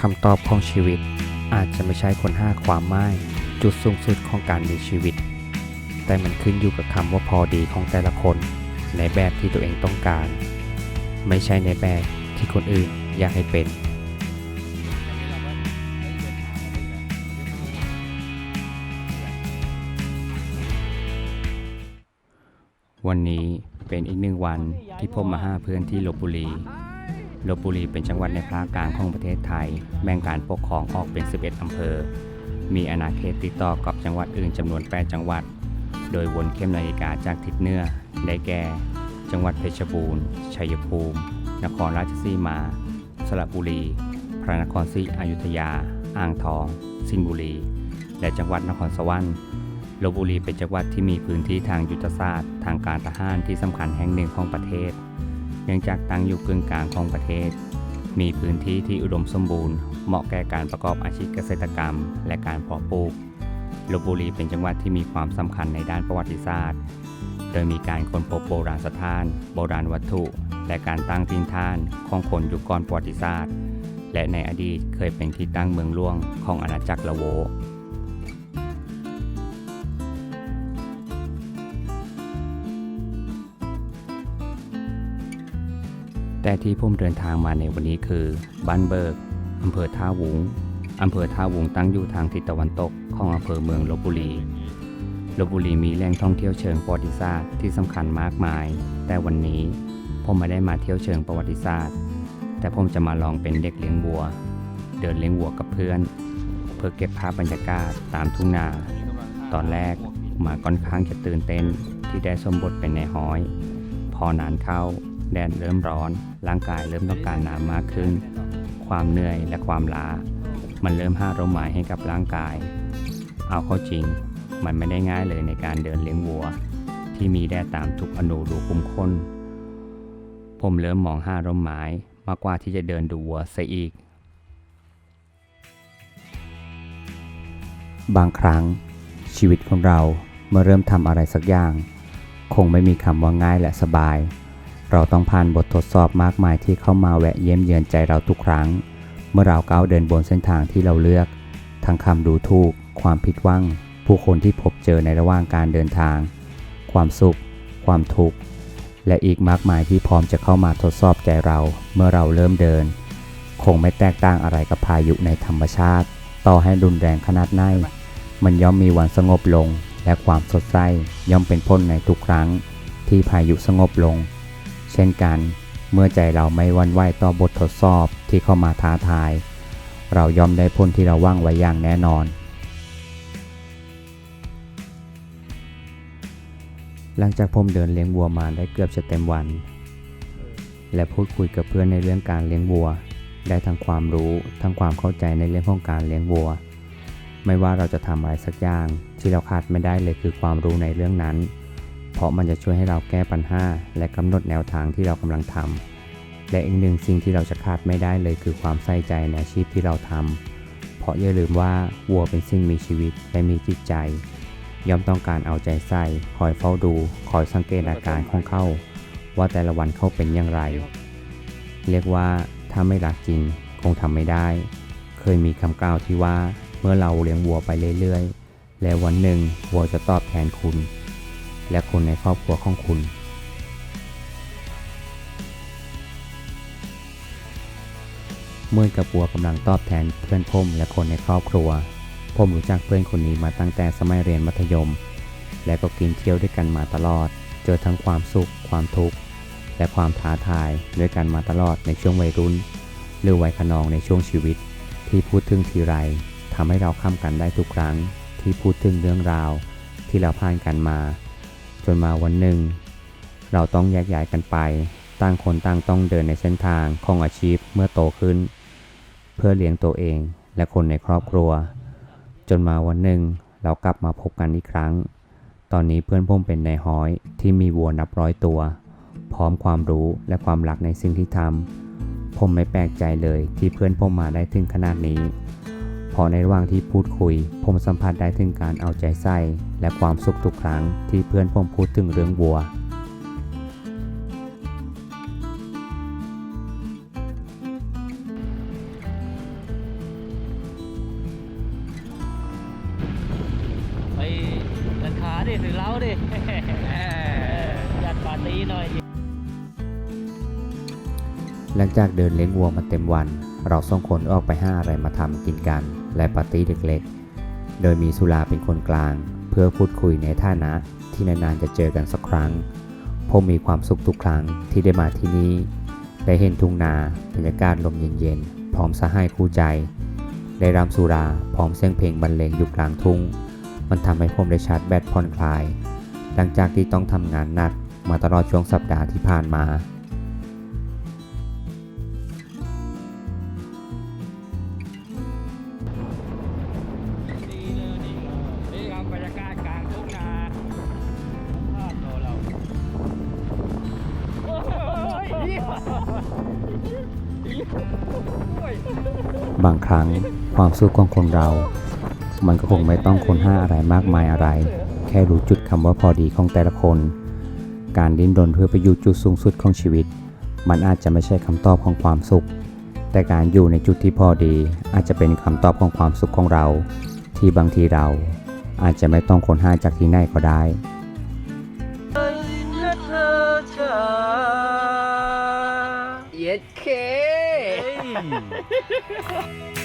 คำตอบของชีวิตอาจจะไม่ใช่คนห้าความหมายจุดสูงสุดของการมีชีวิต แต่มันขึ้นอยู่กับคำว่าพอดีของแต่ละคน ในแบบที่ตัวเองต้องการ ไม่ใช่ในแบบที่คนอื่นอยากให้เป็นวันนี้เป็นอีกหนึ่งวันที่ผมมาหาเพื่อนที่ลบบุรี ลบบุรีเป็นจังหวัดในภาคกลางของประเทศไทย แบ่งการปกครองออกเป็น 11 อำเภอ มีอาณาเขตติดต่อกับจังหวัดอื่นจำนวน 8 จังหวัด โดยวนเข้มนาฬิกาจากทิศเหนือได้แก่ จังหวัดเพชรบูรณ์ ชัยภูมิ นครราชสีมา สระบุรี พระนครศรีอยุธยา อ่างทอง สิงห์บุรี และจังหวัดนครสวรรค์ลบบุรีเป็นจังหวัดที่มีพื้นที่ทางยุทธศาสตร์ ทางการทหารที่สำคัญแห่งหนึ่งของประเทศ เนื่องจากตั้งอยู่กึ่งกลางของประเทศ มีพื้นที่ที่อุดมสมบูรณ์เหมาะแก่การประกอบอาชีพเกษตรกรรม และการเพาะปลูกลบบุรีเป็นจังหวัดที่มีความสำคัญในด้านประวัติศาสตร์ โดยมีการค้นพบโบราณสถาน โบราณวัตถุ และการตั้งถิ่นฐานของคนยุคก่อนประวัติศาสตร์ และในอดีตเคยเป็นที่ตั้งเมืองหลวงของอาณาจักรละโว แต่ที่ผมเดินทางมาในวันนี้คือบ้านเบิกอำเภอท่าวุงอำเภอท่าวุงตั้งอยู่ทางทิศตะวันตกของอำเภอเมืองลบบุรีลบบุรีมีแหล่งท่องเที่ยวเชิงประวัติศาสตร์ที่สำคัญมากมาย แต่วันนี้ผมไม่ได้มาเที่ยวเชิงประวัติศาสตร์ แต่ผมจะมาลองเป็นเด็กเลี้ยงวัว เดินเลี้ยงวัวกับเพื่อน เพื่อเก็บภาพบรรยากาศตามทุ่งนา ตอนแรกหมาค่อนข้างจะตื่นเต้นที่ได้สมบทเป็นนายห้อย พอนานเข้า แดดเริ่มร้อน ร่างกายเริ่มต้องการน้ำมากขึ้น ความเหนื่อยและความล้า มันเริ่มห้าร่มหมายให้กับร่างกาย เอาเข้าจริง มันไม่ได้ง่ายเลยในการเดินเลี้ยงวัว ที่มีแดดตามทุกอนูรูคุ้มข้น ผมเริ่มมองห้าร่มไม้มากกว่าที่จะเดินดูวัวซะอีก บางครั้งชีวิตของเราเมื่อเริ่มทำอะไรสักอย่าง คงไม่มีคำว่าง่ายและสบาย เราต้องผ่านบททดสอบมากมายที่เข้ามาแวะเยี่ยมเยือนใจเราทุกครั้ง เมื่อเราก้าวเดินบนเส้นทางที่เราเลือก ทั้งคำดูถูก ความผิดหวัง ผู้คนที่พบเจอในระหว่างการเดินทาง ความสุข ความทุกข์ และอีกมากมายที่พร้อมจะเข้ามาทดสอบใจเรา เมื่อเราเริ่มเดิน คงไม่แตกต่างอะไรกับพายุในธรรมชาติ ต่อให้รุนแรงขนาดไหน มันย่อมมีวันสงบลง และความสดใสย่อมเป็นพ้นในทุกครั้ง ที่พายุสงบลง เช่นกัน เมื่อใจเราไม่วันไหวต่อบททดสอบที่เข้ามาท้าทาย เรายอมได้พ้นที่เราว่างไว้อย่างแน่นอน หลังจากผมเดินเลี้ยงวัวมาได้เกือบจะเต็มวัน และพูดคุยกับเพื่อนในเรื่องการเลี้ยงวัว ได้ทั้งความรู้ทั้งความเข้าใจในเรื่องของการเลี้ยงวัว ไม่ว่าเราจะทำอะไรสักอย่างที่เราขาดไม่ได้เลยคือความรู้ในเรื่องนั้น เพราะมันจะช่วยให้เราแก้ปัญหาและกำหนดแนวทางที่เรากำลังทำและอีกหนึ่งสิ่งที่เราจะขาดไม่ได้เลยคือความใส่ใจในอาชีพที่เราทำเพราะอย่าลืมว่าวัวเป็นสิ่งมีชีวิตและมีจิตใจ ย่อมต้องการเอาใจใส่ คอยเฝ้าดู คอยสังเกตอาการของเขาว่าแต่ละวันเขาเป็นอย่างไร เรียกว่าถ้าไม่รักจริงคงทำไม่ได้ เคยมีคำกล่าวที่ว่าเมื่อเราเลี้ยงวัวไปเรื่อยๆ และวันหนึ่งวัวจะตอบแทนคุณ และคนในครอบครัวของคุณ เมื่อกับวัวกำลังตอบแทนเพื่อนผมและคนในครอบครัวผมรู้จักเพื่อนคนนี้มาตั้งแต่สมัยเรียนมัธยม และก็กินเที่ยวด้วยกันมาตลอด เจอทั้งความสุข ความทุกข์ และความท้าทายด้วยกันมาตลอดในช่วงวัยรุ่น หรือวัยขนองในช่วงชีวิต ที่พูดถึงทีไรทำให้เราข้ามกันได้ทุกครั้ง ที่พูดถึงเรื่องราว ที่เราผ่านกันมา จนมาวันหนึ่ง เราต้องแยกย้ายกันไป ต่างคนต่างต้องเดินในเส้นทางของอาชีพเมื่อโตขึ้น เพื่อเลี้ยงตัวเองและคนในครอบครัว จนมาวันหนึ่ง เรากลับมาพบกันอีกครั้ง ตอนนี้เพื่อนผมเป็นนายห้อยที่มีวัวนับร้อยตัว พร้อมความรู้และความรักในสิ่งที่ทำผมไม่แปลกใจเลยที่เพื่อนผมมาได้ถึงขนาดนี้ พอในระหว่างที่พูดคุย ผมสัมผัสได้ถึงการเอาใจใส่ และความสุขทุกครั้งที่เพื่อนผมพูดถึงเรื่องวัวไปร้านค้าดิถือเล้าดิจัดปาดีหน่อยหลังจากเดินเลี้ยงวัวมาเต็มวัน เราสองคนออกไปห้าอะไรมาทำกินกัน และปาร์ตี้เล็กๆ โดยมีสุราเป็นคนกลาง เพื่อพูดคุยในฐานะที่นานๆจะเจอกันสักครั้ง ผมมีความสุขทุกครั้งที่ได้มาที่นี่ ได้เห็นทุ่งนาบรรยากาศลมเย็นๆ พร้อมสหายคู่ใจ ได้รำสุราพร้อมเสียงเพลงบรรเลงอยู่กลางทุ่ง มันทำให้ผมได้ชาร์จแบตผ่อนคลาย หลังจากที่ต้องทำงานหนักมาตลอดช่วงสัปดาห์ที่ผ่านมา บางครั้งความสุขของคนเรา มันก็คงไม่ต้องค้นหาอะไรมากมายอะไร แค่รู้จุดคำว่าพอดีของแต่ละคน การดิ้นรนเพื่อไปอยู่จุดสูงสุดของชีวิต มันอาจจะไม่ใช่คำตอบของความสุข แต่การอยู่ในจุดที่พอดีอาจจะเป็นคำตอบของความสุขของเรา ที่บางทีเราอาจจะไม่ต้องค้นหาจากที่ไหนก็ได้เย็ดเค Hmm.